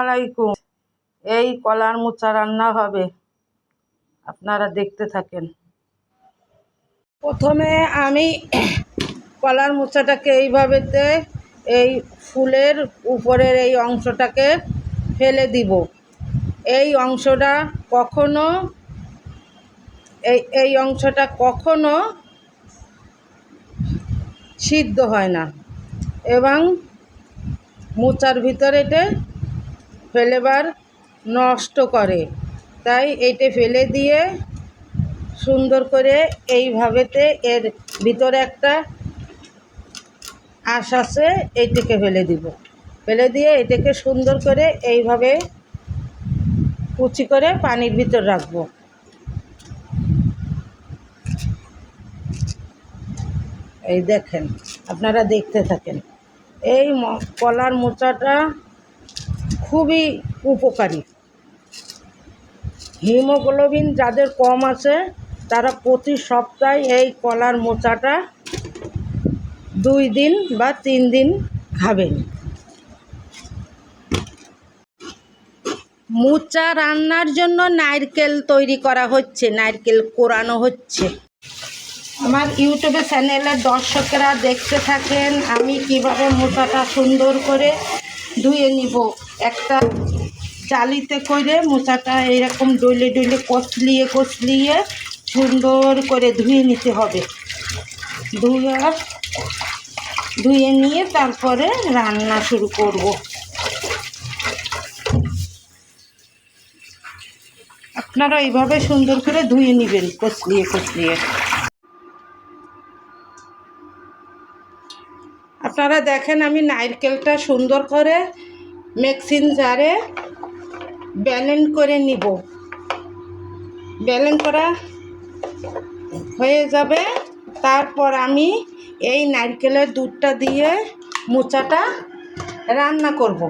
আলাইকুম এই কলার মোচা রান্না হবে। আপনারা দেখতে থাকেন। প্রথমে আমি কলার মোচাটাকে এইভাবেতে এই ফুলের উপরের এই অংশটাকে ফেলে দিব। এই অংশটা কখনো এই এই অংশটা কখনো সিদ্ধ হয় না। এবং মোচার ভিতরে এটা ফেলেবার নষ্ট করে। তাই এইটা ফেলে দিয়ে সুন্দর করে এইভাবেতে এর ভিতরে একটা আঁশ আছে এইটাকে ফেলে দিব। ফেলে দিয়ে এটাকে সুন্দর করে এইভাবে কুচি করে পানির ভিতর রাখব। এই দেখেন, আপনারা দেখতে থাকেন। এই কলার মোচাটা খুবই উপকারী। হিমোগ্লোবিন যাদের কম আছে, তারা প্রতি সপ্তাহে এই কলার মোচাটা দুই দিন বা তিন দিন খাবেন। মোচা রান্নার জন্য নারকেল তৈরি করা হচ্ছে, নারকেল কোরানো হচ্ছে। আমার ইউটিউবে চ্যানেলের দর্শকেরা দেখতে থাকেন আমি কীভাবে মোচাটা সুন্দর করে ধুয়ে নিব। একটা জালিতে করে মোচাটা এরকম ডইলে ডইলে কচলিয়ে কচলিয়ে সুন্দর করে ধুয়ে নিতে হবে। ধুয়ে ধুয়ে নিয়ে তারপরে রান্না শুরু করব। আপনারা এইভাবে সুন্দর করে ধুয়ে নেবেন কচলিয়ে কচলিয়ে। আপনারা দেখেন আমি নারকেলটা সুন্দর করে মিক্সিং জারে ব্যালেন্ড করে নিব। ব্যালেন্ড করা হয়ে যাবে। তারপর আমি এই নারকেলের দুধটা দিয়ে মোচাটা রান্না করব।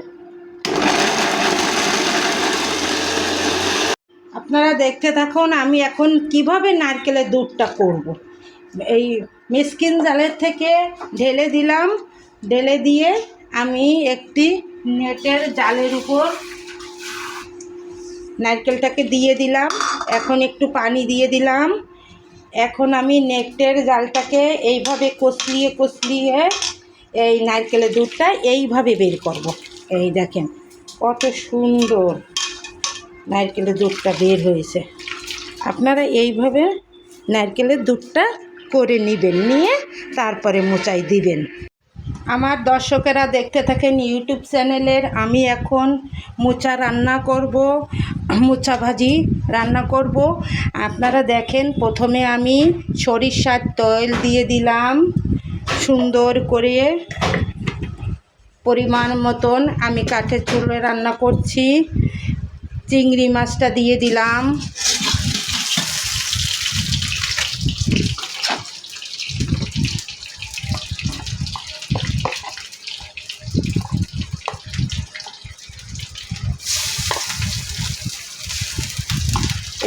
আপনারা দেখতে থাকুন আমি এখন কীভাবে নারকেলের দুধটা করব। এই মিসকিন জালের থেকে ঢেলে দিলাম। ঢেলে দিয়ে আমি একটি নেটের জালের উপর নারকেলটাকে দিয়ে দিলাম। এখন একটু পানি দিয়ে দিলাম। এখন আমি নেটের জালটাকে এইভাবে কষলিয়ে কষলিয়ে এই নারকেলের দুধটা এইভাবে বের করব। এই দেখেন, কত সুন্দর নারকেলের দুধটা বের হয়েছে। আপনারা এইভাবে নারকেলের দুধটা করে নেবেন, নিয়ে তারপরে মোচাই দিবেন। আমার দর্শকেরা দেখতে থাকেন ইউটিউব চ্যানেলের। আমি এখন মোচা রান্না করব, মোচা ভাজি রান্না করব। আপনারা দেখেন, প্রথমে আমি সরিষার তৈল দিয়ে দিলাম সুন্দর করে। পরিমাণ মতন আমি কাঠের চুলে রান্না করছি। চিংড়ি মাছটা দিয়ে দিলাম।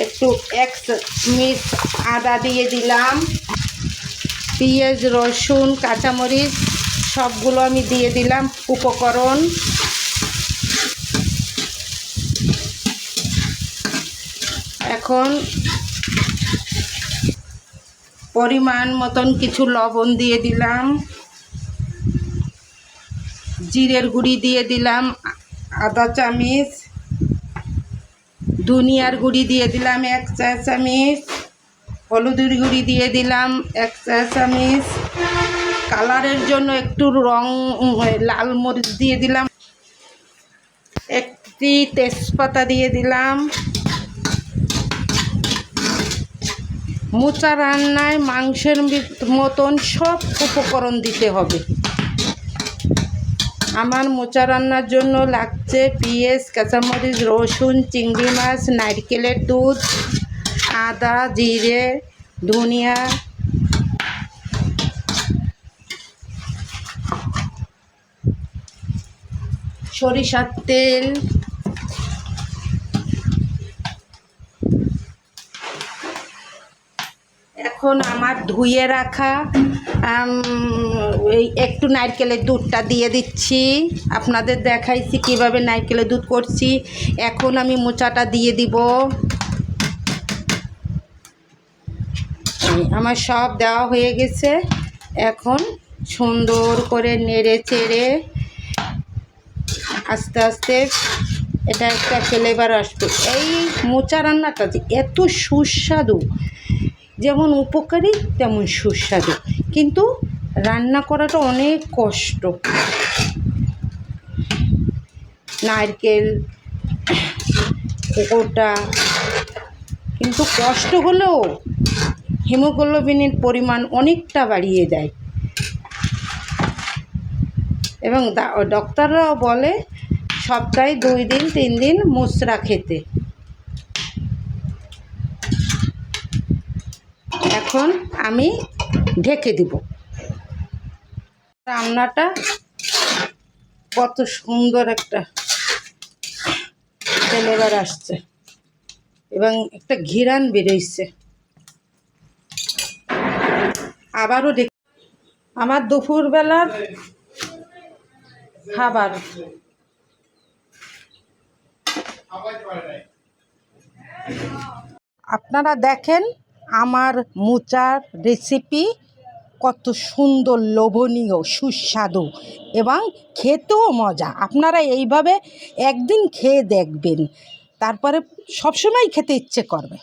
একটু এক মিট আদা দিয়ে দিলাম। পেঁয়াজ, রসুন, কাঁচামরিচ, সবগুলো আমি দিয়ে দিলাম উপকরণ। এখন পরিমাণ মতন কিছু লবণ দিয়ে দিলাম। জিরের গুঁড়ি দিয়ে দিলাম আদা চামচ। ধনিয়ার গুঁড়ি দিয়ে দিলাম এক চা চামচ, হলুদের গুঁড়ি দিয়ে দিলাম এক চা চামচ। কালারের জন্য একটু রং লাল মরিচ দিয়ে দিলাম। একটি তেজপাতা দিয়ে দিলাম। মোচা রান্নায় মাংসের মতন সব উপকরণ দিতে হবে। আমার মোচা রান্নার জন্য লাগছে পিএস কাঁচামরিচ, রসুন, চিংড়ি মাছ, নারকেলের দুধ, আদা, জিরে, ধনিয়া। সরিষার তেল এখন আমার ধুয়ে রাখা একটু নারকেলের দুধটা দিয়ে দিচ্ছি। আপনাদের দেখাইছি কীভাবে নারকেলের দুধ করছি। এখন আমি মোচাটা দিয়ে দিব। আমার সব দেওয়া হয়ে গেছে। এখন সুন্দর করে নেড়ে চেড়ে আস্তে আস্তে এটা একটা ফ্লেভার আসবে। এই মোচা রান্নাটা যে এত সুস্বাদু। যেমন উপকারী, তেমন সুস্বাদু। কিন্তু রান্না করাটা অনেক কষ্ট। নারকেল ওটা কিন্তু কষ্ট হলেও হিমোগ্লোবিনের পরিমাণ অনেকটা বাড়িয়ে দেয়। এবং ডক্টররাও বলে, সপ্তাহে দুই দিন, তিন দিন মুসরা খেতে। এখন আমি ঢেকে দিব। রান্নাটা কত সুন্দর একটা ফ্লেভার আসছে এবং একটা ঘিরান বেরোইছে। আবারও দেখ আমার দুপুরবেলার খাবার। আপনারা দেখেন আমার মোচার রেসিপি কত সুন্দর লোভনীয়, সুস্বাদু এবং খেতেও মজা। আপনারা এইভাবে একদিন খেয়ে দেখবেন। তারপরে সবসময় খেতে ইচ্ছে করবে।